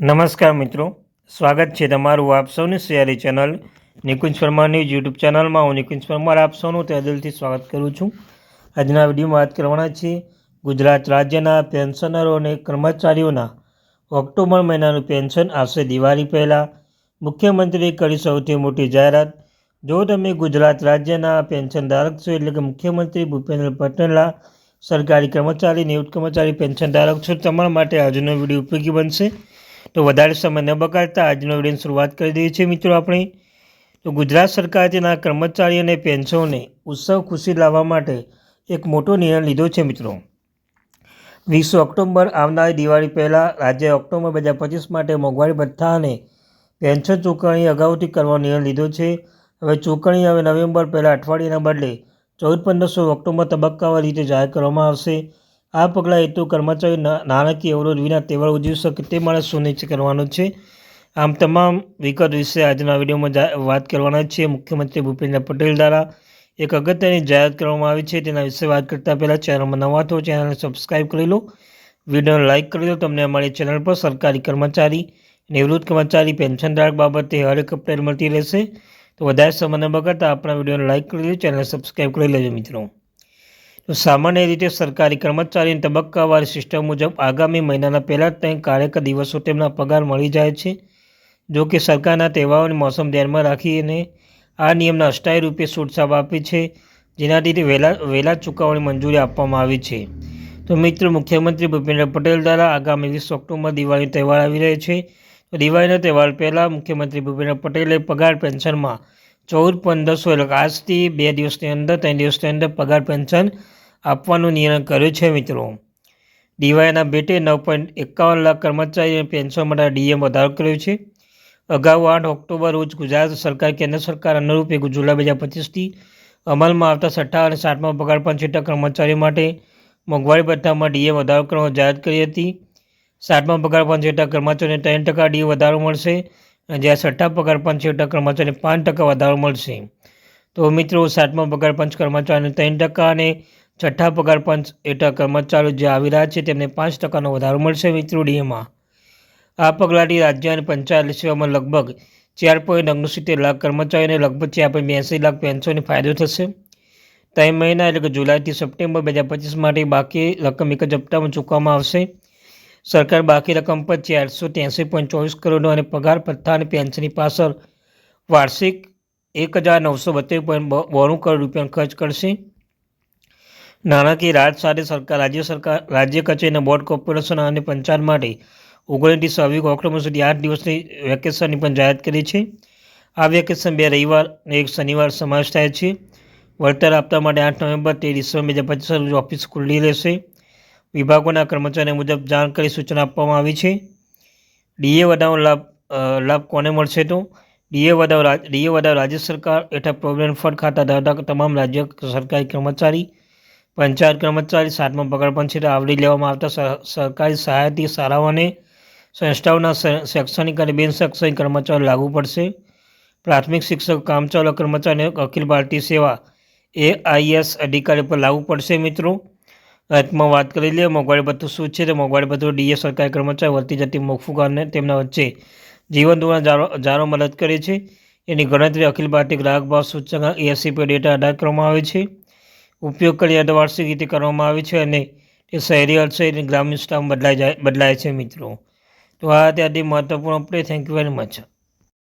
નમસ્કાર મિત્રો. સ્વાગત છે તમારું આપ સૌની સિયારી ચેનલ નિકુંજ પરમારની યુટ્યુબ ચેનલમાં. હું નિકુંજ પરમાર આપ સૌનું તે દિલથી સ્વાગત કરું છું. આજના વિડીયોમાં વાત કરવાના છે ગુજરાત રાજ્યના પેન્શનરો અને કર્મચારીઓના ઓક્ટોબર મહિનાનું પેન્શન આવશે દિવાળી પહેલાં. મુખ્યમંત્રીએ કરી સૌથી મોટી જાહેરાત. જો તમે ગુજરાત રાજ્યના પેન્શન ધારક છો એટલે કે મુખ્યમંત્રી ભૂપેન્દ્ર પટેલના સરકારી કર્મચારી, નિવૃત્ત કર્મચારી પેન્શન ધારક છો, તમારા માટે આજનો વીડિયો ઉપયોગી બનશે. તો વધારે સમય ન બગાડતા આજનો વિડીયોની શરૂઆત કરી દઈએ છીએ મિત્રો આપણે. તો ગુજરાત સરકાર તેના કર્મચારી અને પેન્શનોને ઉત્સવ ખુશી લાવવા માટે એક મોટો નિર્ણય લીધો છે મિત્રો. વીસ ઓક્ટોબર આવનારી દિવાળી પહેલાં રાજ્ય ઓક્ટોબર બે હજાર પચીસ માટે મોંઘવારી ભથ્થા અને પેન્શન ચૂકવણી અગાઉથી કરવાનો નિર્ણય લીધો છે. હવે ચૂકવણી હવે નવેમ્બર પહેલાં અઠવાડિયાના બદલે ચૌદ પંદરસો ઓક્ટોબર તબક્કાવાર રીતે જાહેર કરવામાં આવશે. આ પગલાં હેતુ કર્મચારી નાણાકીય અવરોધ વિના તહેવાર ઉજવી શકે તે માટે સુનિશ્ચિત કરવાનું છે. આમ તમામ વિગત વિશે આજના વિડીયોમાં વાત કરવાના છે મુખ્યમંત્રી ભૂપેન્દ્ર પટેલ દ્વારા એક અગત્યની જાહેરાત કરવામાં આવી છે. તેના વિશે વાત કરતાં પહેલાં ચેનલમાં નવા થો ચેનલને સબસ્ક્રાઈબ કરી લો. વિડીયોને લાઇક કરી લો. તમને અમારી ચેનલ પર સરકારી કર્મચારી, નિવૃત્ત કર્મચારી પેન્શનધારક બાબતે હરેક અપડેટ મળતી રહેશે. તો વધારે સમય ન બગાડતા આપણા વિડીયોને લાઇક કરી લો. ચેનલ સબસ્ક્રાઈબ કરી લેજો મિત્રો. તો સામાન્ય રીતે સરકારી કર્મચારીની તબક્કાવાર સિસ્ટમ મુજબ આગામી મહિનાના પહેલાં ત્રણ કાર્યકર દિવસો તેમના પગાર મળી જાય છે. જો કે સરકારના તહેવારોની મોસમ ધ્યાનમાં રાખીને આ નિયમના અસ્થાયી રૂપે છૂટછાપ આપી છે, જેનાથી વહેલા વહેલા ચૂકવણી મંજૂરી આપવામાં આવી છે. તો મિત્રો, મુખ્યમંત્રી ભૂપેન્દ્ર પટેલ દ્વારા આગામી વીસ ઓક્ટોબર દિવાળી તહેવાર આવી રહ્યો છે. તો દિવાળીના તહેવાર પહેલાં મુખ્યમંત્રી ભૂપેન્દ્ર પટેલે પગાર પેન્શનમાં ચૌદ પંદરસો એટલે આજથી બે દિવસની અંદર, ત્રણ દિવસની અંદર પગાર પેન્શન આપવાનું નિર્ણય કર્યો છે મિત્રો. ડીવાયના બેટે નવ પોઈન્ટ એકાવન લાખ કર્મચારી પેન્શન માટે ડીએમ વધારો કર્યો છે. અગાઉ આઠ ઓક્ટોબર રોજ ગુજરાત સરકાર, કેન્દ્ર સરકાર અનુરૂપે જુલાઈ બે હજાર પચીસથી અમલમાં આવતા છઠ્ઠા અને સાતમા પગાર પંચેટા કર્મચારી માટે મોંઘવારી ભથ્થામાં ડીએ વધારો કરવાની જાહેરાત કરી હતી. સાતમા પગાર પંચેટા કર્મચારીઓને ત્રણ ટકા ડીએ વધારો મળશે. જ્યાં છઠ્ઠા પગાર પંચ હેઠળ કર્મચારીને પાંચ ટકા વધારો મળશે. તો મિત્રો, સાતમા પગાર પંચ કર્મચારીને ત્રણ ટકા અને છઠ્ઠા પગાર પંચ હેઠળ કર્મચારીઓ જે આવી રહ્યા છે, તેમને પાંચ ટકાનો વધારો મળશે મિત્રો ડીએમાં. આ પગલાંથી રાજ્ય અને પંચાયત સેવામાં લગભગ ચાર પોઈન્ટ ઓગણસિત્તેર લાખ કર્મચારીઓને લગભગ ચાર પોઈન્ટ બ્યાસી લાખ પેન્શનને ફાયદો થશે. ત્રણ મહિના એટલે કે જુલાઈથી સપ્ટેમ્બર બે હજાર પચીસ માટે બાકી રકમ એક જ હપ્તામાં ચૂકવવામાં આવશે. સરકાર બાકી રકમ પર ચારસો ત્યાંસી પોઈન્ટ ચોવીસ કરોડનો અને પગાર પથ્થા અને પેન્શનની પાછળ વાર્ષિક એક હજાર નવસો બોતેર પોઈન્ટ બોણું કરોડ રૂપિયા ખર્ચ કરશે. નાણાકીય રાજ સાથે સરકાર, રાજ્ય સરકાર, રાજ્ય કચેરીના બોર્ડ કોર્પોરેશન અને પંચાયત માટે ઓગણત્રીસ છવ્વીસ ઓક્ટોબર સુધી આઠ દિવસની વેકેશનની પણ જાહેરાત કરી છે. આ વેકેશન બે રવિવાર અને એક શનિવાર સમાવેશ થાય છે. વળતર આપતા માટે આઠ નવેમ્બર તે ડિસેમ્બર બે હજાર પચીસ ઓફિસ ખુલ્લી રહેશે. વિભાગોના કર્મચારીઓ મુજબ જાણકારી સૂચના આપવામાં આવી છે. ડીએ વધારો લાભ લાભ કોને મળશે તો? ડીએ વધારો ડીએ વધારો રાજ્ય સરકાર હેઠળ પ્રોવિડન્ટ ફંડ ખાતા ધરાવતા તમામ રાજ્ય સરકારી કર્મચારી, પંચાયત કર્મચારી, સાતમા પગાર પંચ આવરી લેવામાં આવતા સરકારી સહાયથી શાળાઓને સંસ્થાઓના શૈક્ષણિક અને બિનશૈક્ષણિક કર્મચારીઓ લાગુ પડશે. પ્રાથમિક શિક્ષક કામચાલક કર્મચારીઓ અખિલ ભારતીય સેવા એઆઈએસ અધિકારી પર લાગુ પડશે મિત્રો. અંતમાં વાત કરી લઈએ મોંઘવારી ભથ્થું શું છે તો મોંઘવારી ભથ્થું ડીએ સરકારી કર્મચારી વધતી જતી મોકફુકારને તેમના વચ્ચે જીવન ધોરણ જારો મદદ કરે છે. એની ગણતરી અખિલ ભારતીય ગ્રાહક ભાવ સૂચક એએસસી પર ડેટા આધાર કરવામાં આવે છે. ઉપયોગ કરી અર્ધવાર્ષિક રીતે કરવામાં આવે છે અને તે શહેરી અર્થશે અને ગ્રામીણ સ્ટાફ બદલાઈ જાય, બદલાય છે મિત્રો. તો આ ત્યાંથી મહત્વપૂર્ણ update thank you very much